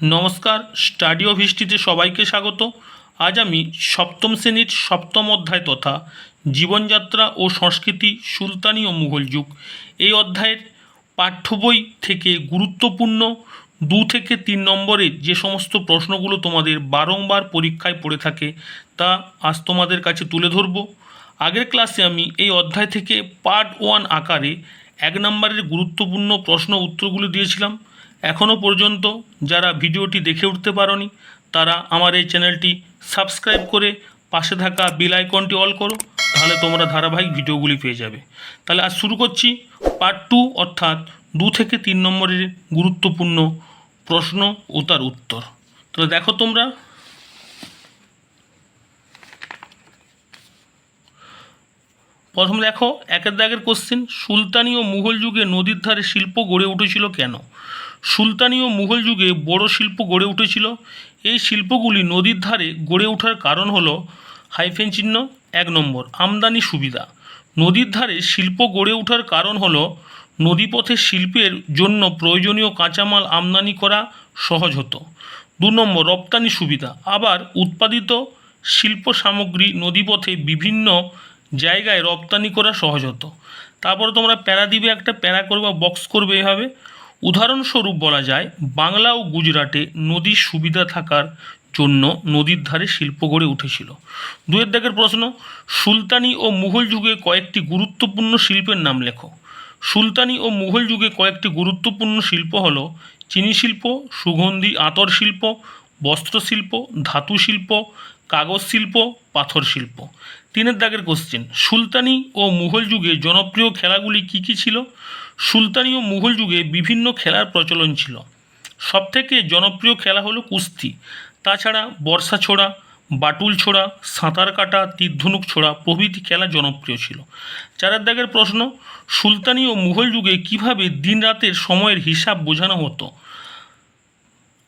নমস্কার, study of হিস্ট্রিতে সবাইকে স্বাগত। আজ আমি সপ্তম শ্রেণির সপ্তম অধ্যায় তথা জীবনযাত্রা ও সংস্কৃতি, সুলতানি ও মুঘল যুগ এই অধ্যায়ের পাঠ্য বই থেকে গুরুত্বপূর্ণ দু থেকে তিন নম্বরের যে সমস্ত প্রশ্নগুলো তোমাদের বারংবার পরীক্ষায় পড়ে থাকে তা আজ তোমাদের কাছে তুলে ধরব। আগের ক্লাসে আমি এই অধ্যায় থেকে পার্ট ওয়ান আকারে এক নম্বরের গুরুত্বপূর্ণ প্রশ্ন উত্তরগুলো দিয়েছিলাম। এখনও পর্যন্ত যারা ভিডিওটি দেখে উঠতে পারোনি, তারা আমার এই চ্যানেলটি সাবস্ক্রাইব করে পাশে থাকা বেল আইকনটি অল করো, তাহলে তোমরা ধারাবাহিক ভিডিওগুলি পেয়ে যাবে। তাহলে আজ শুরু করছি পার্ট টু অর্থাৎ দু থেকে তিন নম্বরের গুরুত্বপূর্ণ প্রশ্ন ও তার উত্তর। তাহলে দেখো তোমরা। প্রথম দেখো, একের দাগের কোশ্চেন সুলতানি ও মুঘল যুগে নদীর ধারে শিল্প গড়ে উঠেছিল কেন? সুলতানি ও মুঘল যুগে বড় শিল্প গড়ে উঠেছিল। এই শিল্পগুলি নদীর ধারে গড়ে ওঠার কারণ হলো হাইফেন চিহ্ন এক নম্বর, আমদানি সুবিধা। নদীর ধারে শিল্প গড়ে ওঠার কারণ হলো নদীপথে শিল্পের জন্য প্রয়োজনীয় কাঁচামাল আমদানি করা সহজ হতো। দু নম্বর, রপ্তানি সুবিধা। আবার উৎপাদিত শিল্প সামগ্রী নদীপথে বিভিন্ন জায়গায় রপ্তানি করা সহজ হতো। তারপরে তোমরা প্যারা দিবে একটা প্যারা করবে, বক্স করবে এভাবে। উদাহরণস্বরূপ বলা যায়, বাংলা ও গুজরাটে নদীর সুবিধা থাকার জন্য নদীর ধারে শিল্প গড়ে উঠেছিল। দুয়ের দাগের প্রশ্ন, সুলতানি ও মুঘল যুগে কয়েকটি গুরুত্বপূর্ণ শিল্পের নাম লেখো। সুলতানি ও মুঘল যুগে কয়েকটি গুরুত্বপূর্ণ শিল্প হলো চিনি শিল্প, সুগন্ধি আতর শিল্প বস্ত্রশিল্প ধাতু শিল্প, কাগজ শিল্প, পাথর শিল্প। তিনের দাগের কোশ্চেন সুলতানি ও মুঘল যুগে জনপ্রিয় খেলাগুলি কী কী ছিল? সুলতানি ও মুঘল যুগে বিভিন্ন খেলার প্রচলন ছিল। সবথেকে জনপ্রিয় খেলা হলো কুস্তি। তাছাড়া বর্ষা ছোড়া, বাটুল ছোড়া, সাঁতার কাটা, তীরধনুক ছোড়া প্রভৃতি খেলা জনপ্রিয় ছিল। চারের দাগের প্রশ্ন, সুলতানি ও মুঘল যুগে কীভাবে দিন রাতের সময়ের হিসাব বোঝানো হতো?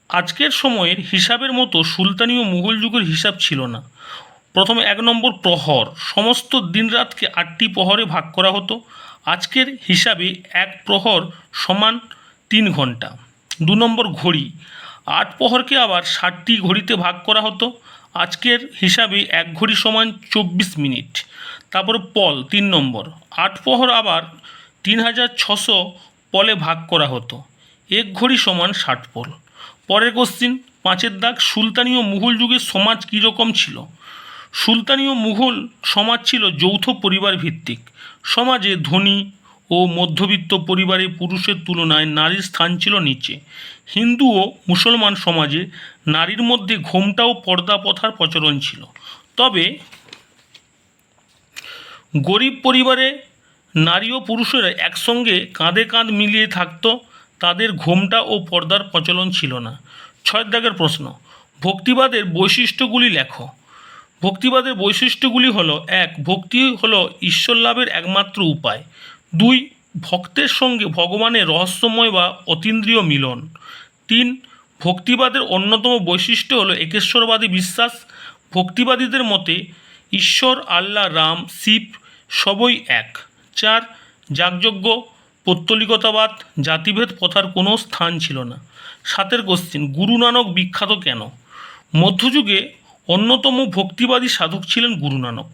আজকের সময়ের হিসাবের মতো সুলতানি ও মুঘল যুগের হিসাব ছিল না। প্রথমে এক নম্বর প্রহর। সমস্ত দিনরাতকে আটটি প্রহরে ভাগ করা হতো। আজকের হিসাবে এক প্রহর সমান তিন ঘণ্টা দু নম্বর ঘড়ি। আট প্রহরকে আবার ষাটটি ঘড়িতে ভাগ করা হতো। আজকের হিসাবে এক ঘড়ি সমান চব্বিশ মিনিট। তারপর পল তিন নম্বর। আট প্রহর আবার তিন হাজার ছশো পলে ভাগ করা হতো। এক ঘড়ি সমান ষাট পল। পরের কোশ্চিন পাঁচের দাগ সুলতানি ও মুঘল যুগের সমাজ কীরকম ছিল? সুলতানি ও মুঘল সমাজ ছিল যৌথ পরিবার ভিত্তিক। সমাজে ধনী ও মধ্যবিত্ত পরিবারে পুরুষের তুলনায় নারীর স্থান ছিল নিচে। হিন্দু ও মুসলমান সমাজে নারীর মধ্যে ঘোমটা ও পর্দা প্রথার প্রচলন ছিল। তবে গরিব পরিবারে নারী ও পুরুষেরা একসঙ্গে কাঁধে কাঁধ মিলিয়ে থাকত, তাদের ঘোমটা ও পর্দার প্রচলন ছিল না। ছয় দাগের প্রশ্ন, ভক্তিবাদের বৈশিষ্ট্যগুলি লেখো। ভক্তিবাদের বৈশিষ্ট্যগুলি হলো, এক, ভক্তি হলো ঈশ্বর লাভের একমাত্র উপায়। দুই, ভক্তের সঙ্গে ভগবানের রহস্যময় বা অতীন্দ্রিয় মিলন। তিন, ভক্তিবাদের অন্যতম বৈশিষ্ট্য হলো একেশ্বরবাদী বিশ্বাস। ভক্তিবাদীদের মতে, ঈশ্বর, আল্লাহ, রাম, শিব সবই এক। চার, যাগযজ্ঞ, পৌত্তলিকতাবাদ, জাতিভেদ প্রথার কোনো স্থান ছিল না। সাতের কোশ্চিন গুরু নানক বিখ্যাত কেন? মধ্যযুগে অন্যতম ভক্তিবাদী সাধক ছিলেন গুরু নানক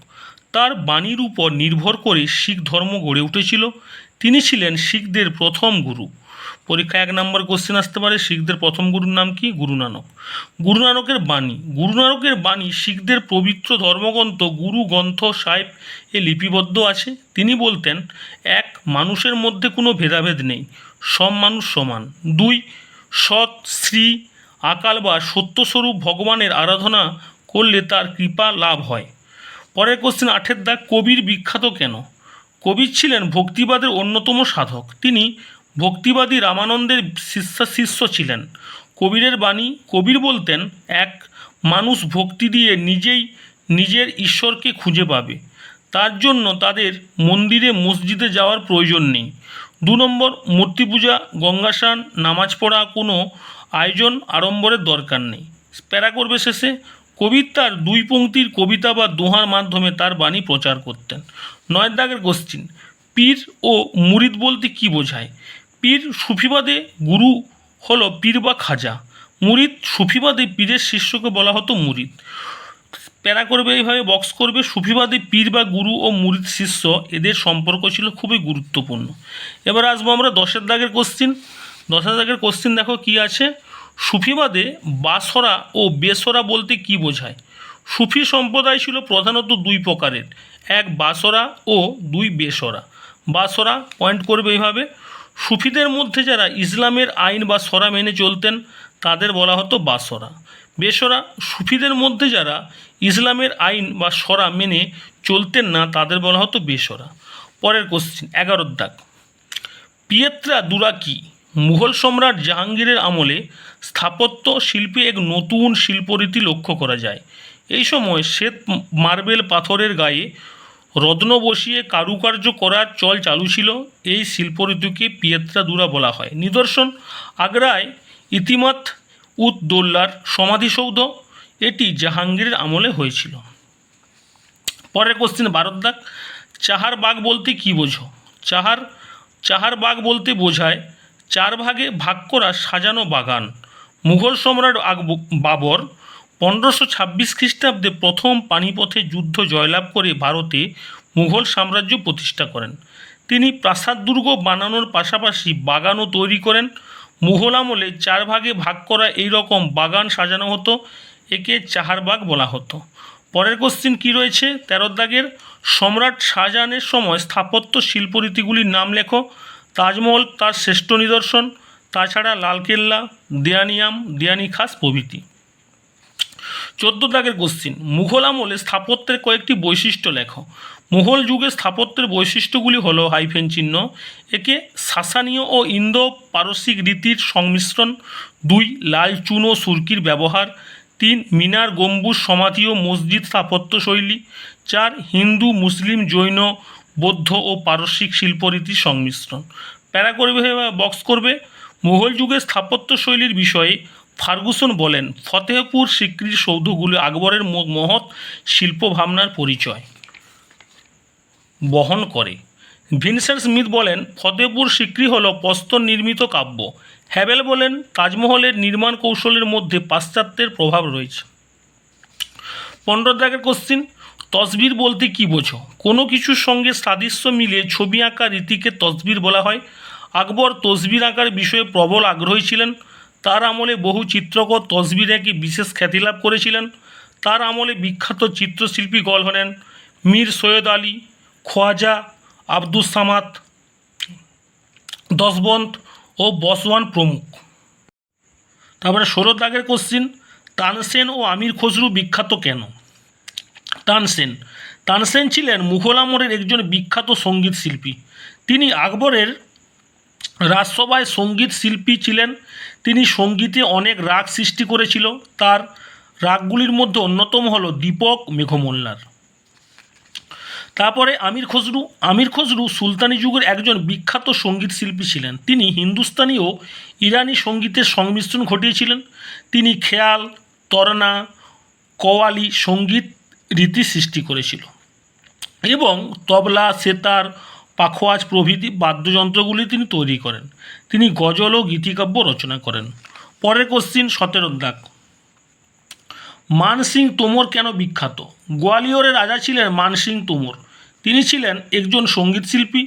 তার বাণীর উপর নির্ভর করে শিখ ধর্ম গড়ে উঠেছিল। তিনি ছিলেন শিখদের প্রথম গুরু। পরীক্ষা এক নম্বর কোশ্চেন আসতে পারে, শিখদের প্রথম গুরুর নাম কি? গুরু নানক গুরু নানকের বাণী। গুরু নানকের বাণী শিখদের পবিত্র ধর্মগ্রন্থ গুরু গ্রন্থ সাহেব এ লিপিবদ্ধ আছে। তিনি বলতেন, এক, মানুষের মধ্যে কোনো ভেদাভেদ নেই। সব মানুষ সমান। দুই, সৎ, শ্রী, আকাল বা সত্যস্বরূপ ভগবানের আরাধনা করলে তার কৃপা লাভ হয়। পরের কোশ্চেন আঠের দাগ, কবির বিখ্যাত কেন? কবির ছিলেন ভক্তিবাদের অন্যতম সাধক। তিনি ভক্তিবাদী রামানন্দের শিষ্যা শিষ্য ছিলেন। কবিরের বাণী, কবির বলতেন, এক মানুষ ভক্তি দিয়ে নিজেই নিজের ঈশ্বরকে খুঁজে পাবে। তার জন্য তাদের মন্দিরে মসজিদে যাওয়ার প্রয়োজন নেই। দু নম্বর, মূর্তি পূজা গঙ্গাসান নামাজ পড়া, কোনো আয়োজন, আড়ম্বরের দরকার নেই। প্যারা করবে শেষে কবির তার দুই পংক্তির কবিতা বা দোহার মাধ্যমে তার বাণী প্রচার করতেন। নয় দাগের পীর ও মুরিদ বলতে কি বোঝায়? পীর সুফিবাদে গুরু হলো পীর বা খাজা, মুরিদ সুফিবাদে পীরের শিষ্যকে বলা হতো মুরিদ। প্যারা করবে এইভাবে, বক্স করবে, সুফিবাদে পীর বা গুরু ও মুরিদ শিষ্য এদের সম্পর্ক ছিল খুবই গুরুত্বপূর্ণ। এবার আসব আমরা দশের দাগের কোশ্চিন দশের দাগের কোশ্চিন দেখো কি আছে? সুফিবাদে বাসরা ও বেসরা বলতে কি বোঝায়? সুফি সম্প্রদায় ছিল প্রধানত দুই প্রকারের, এক বাসরা ও দুই বেসরা। বাসরা পয়েন্ট করবে এইভাবে সুফিদের মধ্যে যারা ইসলামের আইন বা সরা মেনে চলতেন, তাদের বলা হতো বাসরা। বেসরা সুফিদের মধ্যে যারা ইসলামের আইন বা সরা মেনে চলতেন না, তাদের বলা হতো বেসরা। পরের কোশ্চিন এগারোর দাগ। পিয়েত্রা দুরাকি মুঘল সম্রাট জাহাঙ্গীরের আমলে স্থাপত্য শিল্পে এক নতুন শিল্পরীতি লক্ষ্য করা যায়। এই সময় শ্বেত মার্বেল পাথরের গায়ে রত্ন বসিয়ে কারুকার্য করার চল চালু ছিল। এই শিল্পরীতিকে পিয়েত্রা দুরা বলা হয়। নিদর্শন, আগ্রায় ইতিমাত উদ দোল্লার সমাধিসৌধ। এটি জাহাঙ্গীরের আমলে হয়েছিল। পরের কোশ্চেন ভারত দাগ। চাহার বাগ বলতে কি বোঝো? চাহার চাহার বাগ বলতে বোঝায় চার ভাগে ভাগ করা সাজানো বাগান। মুঘল সম্রাট বাবর পনেরোশো ছাব্বিশ খ্রিস্টাব্দে প্রথম পানিপথে যুদ্ধ জয়লাভ করে ভারতে মুঘল সাম্রাজ্য প্রতিষ্ঠা করেন। তিনি প্রাসাদ দুর্গ বানানোর পাশাপাশি বাগানও তৈরি করেন। মুঘল আমলে চার ভাগে ভাগ করা এই রকম বাগান সাজানো হতো, একে চাহারবাগ বলা হতো। পরের কোশ্চিন কি রয়েছে? তেরো দাগের সম্রাট শাহজাহানের সময় স্থাপত্য শিল্পরীতিগুলির নাম লেখো। তাজমহল তার শ্রেষ্ঠ নিদর্শন, তাছাড়া লালকেল্লা, দেয়ানিয়াম, দেয়ানি খাস প্রভৃতি। চোদ্দ দাগের কোশ্চিন মুঘল আমলে স্থাপত্যের কয়েকটি বৈশিষ্ট্য লেখো। মুঘল যুগে স্থাপত্যের বৈশিষ্ট্যগুলি হল হাইফেন চিহ্ন, একে সাসানীয় ও ইন্দো পারসিক রীতির সংমিশ্রণ, দুই, লাল চুন ও সুরকির ব্যবহার, তিন, মিনার গম্বুজ সমাধি ও মসজিদ স্থাপত্য শৈলী চার হিন্দু মুসলিম জৈন বৌদ্ধ ও পারস্যিক শিল্পরীতির সংমিশ্রণ। প্যারা করবে বক্স করবে মুঘল যুগের স্থাপত্য শৈলীর বিষয়ে ফার্গুসন বলেন, ফতেহপুর সিক্রির সৌধগুলি আকবরের মহৎ শিল্প ভাবনার পরিচয়। বহন করে। ভিনসেন্ট স্মিথ বলেন, ফতেহপুর সিক্রি হল প্রস্তর নির্মিত কাব্য। হ্যাবেল বলেন, তাজমহলের নির্মাণ কৌশলের মধ্যে পাশ্চাত্যের প্রভাব রয়েছে। পনেরো দাগের কোশ্চিন তসবির বলতে কি বোঝো? কোনো কিছুর সঙ্গে সাদৃশ্য মিলিয়ে ছবি আঁকা রীতিকে তসবির বলা হয়। আকবর তসবির আঁকার বিষয়ে প্রবল আগ্রহী ছিলেন। তার আমলে বহু চিত্রকর তসবির এঁকে বিশেষ খ্যাতি লাভ করেছিলেন। তার আমলে বিখ্যাত চিত্রশিল্পী গল হলেন মীর সৈয়দ আলী, খোয়াজা, আব্দুস সামাদ, দশবন্ত ও বসওয়ান প্রমুখ। তারপরে ষোলো দাগের কোশ্চিন তানসেন ও আমির খসরু বিখ্যাত কেন? তানসেন। তানসেন ছিলেন মুঘল আমলের একজন বিখ্যাত সংগীত শিল্পী। তিনি আকবরের রাজসভায় সংগীত শিল্পী ছিলেন। তিনি সঙ্গীতে অনেক রাগ সৃষ্টি করেছিল। তার রাগগুলির মধ্যে অন্যতম হলো দীপক মেঘমল্লার। তারপরে আমির খসরু আমির খসরু সুলতানি যুগের একজন বিখ্যাত সংগীত শিল্পী ছিলেন। তিনি হিন্দুস্তানি ও ইরানি সঙ্গীতের সংমিশ্রণ ঘটিয়েছিলেন। তিনি খেয়াল, তরনা কওয়ালি সংগীত রীতি সৃষ্টি করেছিল। এবং তবলা, সেতার, পাখোয়াজ প্রভৃতি বাদ্যযন্ত্রগুলি তিনি তৈরি করেন। তিনি গজল ও গীতিকাব্য রচনা করেন। পরের কোশ্চিন, সতেরো দাগ। মানসিং তোমর কেন বিখ্যাত? গোয়ালিয়রের রাজা ছিলেন মানসিং তোমর। তিনি ছিলেন একজন সংগীত শিল্পী।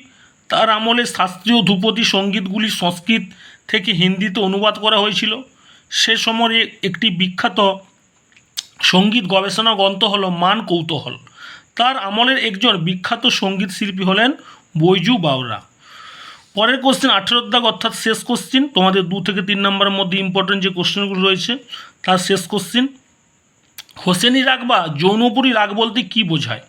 তার আমলে শাস্ত্রীয় ধ্রুপদী সঙ্গীতগুলি সংস্কৃত থেকে হিন্দিতে অনুবাদ করা হয়েছিল। সে সময়ে একটি বিখ্যাত সংগীত গবেষণা গ্রন্থ হল মান কৌতূহল। তার আমলের একজন বিখ্যাত সংগীত শিল্পী হলেন বৈজু বাউরা পরের কোশ্চেন আঠেরো দাগ অর্থাৎ শেষ কোশ্চিন তোমাদের দু থেকে তিন নম্বরের মধ্যে ইম্পর্টেন্ট যে কোশ্চেনগুলো রয়েছে, তার শেষ কোশ্চিন হোসেনি রাগ বা যৌনপুরী রাগ বলতে কী বোঝায়?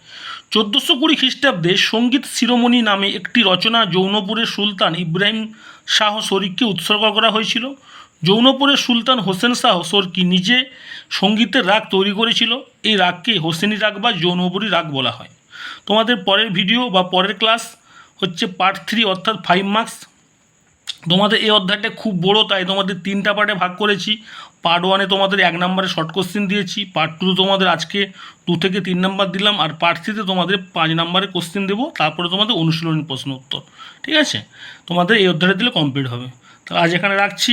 চোদ্দোশো কুড়ি খ্রিস্টাব্দে সংগীত শিরোমণি নামে একটি রচনা যৌনপুরের সুলতান ইব্রাহিম শাহ শরিককে উৎসর্গ করা হয়েছিল। যৌনপুরের সুলতান হোসেন শাহ শরকি নিজে সঙ্গীতের রাগ তৈরি করেছিল? এই রাগকে হোসেনি রাগ বা যৌনপুরী রাগ বলা হয়। তোমাদের পরের ভিডিও বা পরের ক্লাস হচ্ছে পার্ট থ্রি অর্থাৎ ফাইভ মার্কস তোমাদের এই অধ্যায়টা খুব বড়, তাই তোমাদের তিনটা পার্টে ভাগ করেছি। পার্ট ওয়ানে তোমাদের এক নম্বরে শর্ট কোশ্চেন দিয়েছি। পার্ট টু তোমাদের আজকে দু থেকে তিন নাম্বার দিলাম। আর পার্ট থ্রিতে তোমাদের পাঁচ নম্বরে কোশ্চেন দেবো। তারপরে তোমাদের অনুশীলনী প্রশ্ন উত্তর। ঠিক আছে? তোমাদের এই অধ্যায়টা দিলে কমপ্লিট হবে। তো আজ এখানে রাখছি।